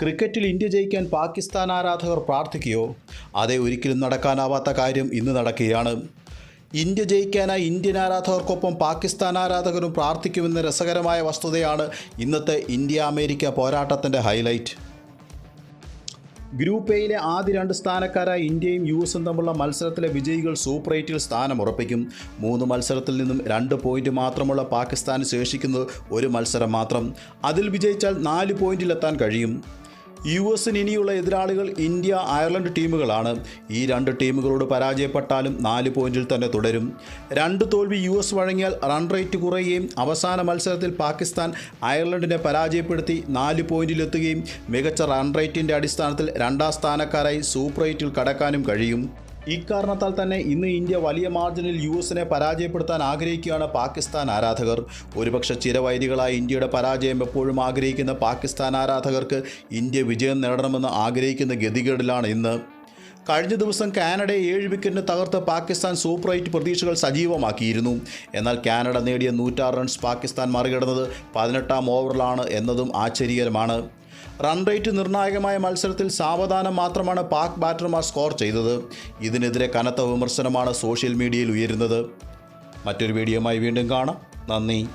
ക്രിക്കറ്റിൽ ഇന്ത്യ ജയിക്കാൻ പാകിസ്ഥാൻ ആരാധകർ പ്രാർത്ഥിക്കുകയോ? അതേ ഒരിക്കലും നടക്കാനാവാത്ത കാര്യം ഇന്ന് നടക്കുകയാണ്. ഇന്ത്യ ജയിക്കാനായി ഇന്ത്യൻ ആരാധകർക്കൊപ്പം പാകിസ്ഥാൻ ആരാധകരും പ്രാർത്ഥിക്കുമെന്ന രസകരമായ വസ്തുതയാണ് ഇന്നത്തെ ഇന്ത്യ അമേരിക്ക പോരാട്ടത്തിന്റെ ഹൈലൈറ്റ്. ഗ്രൂപ്പ് എയിലെ ആദ്യ രണ്ട് സ്ഥാനക്കാരായ ഇന്ത്യയും യു എസും തമ്മിലുള്ള മത്സരത്തിലെ വിജയികൾ സൂപ്പർ എയ്റ്റിൽ സ്ഥാനം ഉറപ്പിക്കും. മൂന്ന് മത്സരത്തിൽ നിന്നും രണ്ട് പോയിന്റ് മാത്രമുള്ള പാകിസ്ഥാൻ ശേഷിക്കുന്നത് ഒരു മത്സരം മാത്രം. അതിൽ വിജയിച്ചാൽ നാല് പോയിന്റിലെത്താൻ കഴിയും. യു എസിന് ഇനിയുള്ള എതിരാളികൾ ഇന്ത്യ അയർലൻഡ് ടീമുകളാണ്. ഈ രണ്ട് ടീമുകളോട് പരാജയപ്പെട്ടാലും നാല് പോയിന്റിൽ തന്നെ തുടരും. രണ്ട് തോൽവി യു എസ് വഴങ്ങിയാൽ റൺ റേറ്റ് കുറയുകയും അവസാന മത്സരത്തിൽ പാകിസ്ഥാൻ അയർലൻഡിനെ പരാജയപ്പെടുത്തി നാല് പോയിന്റിലെത്തുകയും മികച്ച റൺ റേറ്റിന്റെ അടിസ്ഥാനത്തിൽ രണ്ടാം സ്ഥാനക്കാരായി സൂപ്പർ എയ്റ്റിൽ കടക്കാനും കഴിയും. ഇക്കാരണത്താൽ തന്നെ ഇന്ന് ഇന്ത്യ വലിയ മാർജിനിൽ യു എസിനെ പരാജയപ്പെടുത്താൻ ആഗ്രഹിക്കുകയാണ് പാകിസ്ഥാൻ ആരാധകർ. ഒരുപക്ഷെ ചിരവൈരികളായ ഇന്ത്യയുടെ പരാജയം എപ്പോഴും ആഗ്രഹിക്കുന്ന പാകിസ്ഥാൻ ആരാധകർക്ക് ഇന്ത്യ വിജയം നേടണമെന്ന് ആഗ്രഹിക്കുന്ന ഗതികേടിലാണ് ഇന്ന്. കഴിഞ്ഞ ദിവസം കാനഡയെ ഏഴ് വിക്കറ്റിന് തകർത്ത് പാകിസ്ഥാൻ സൂപ്പർ എയ്റ്റ് പ്രതീക്ഷകൾ സജീവമാക്കിയിരുന്നു. എന്നാൽ കാനഡ നേടിയ നൂറ്റാറ് റൺസ് പാകിസ്ഥാൻ മറികടന്നത് പതിനെട്ടാം ഓവറിലാണ് എന്നതും ആശ്ചര്യകരമാണ്. റൺ റേറ്റ് നിർണായകമായ മത്സരത്തിൽ സാവധാനം മാത്രമാണ് പാക് ബാറ്റർമാർ സ്കോർ ചെയ്തത്. ഇതിനെതിരെ കനത്ത വിമർശനമാണ് സോഷ്യൽ മീഡിയയിൽ ഉയരുന്നത്. മറ്റൊരു വീഡിയോയുമായി വീണ്ടും കാണാം. നന്ദി.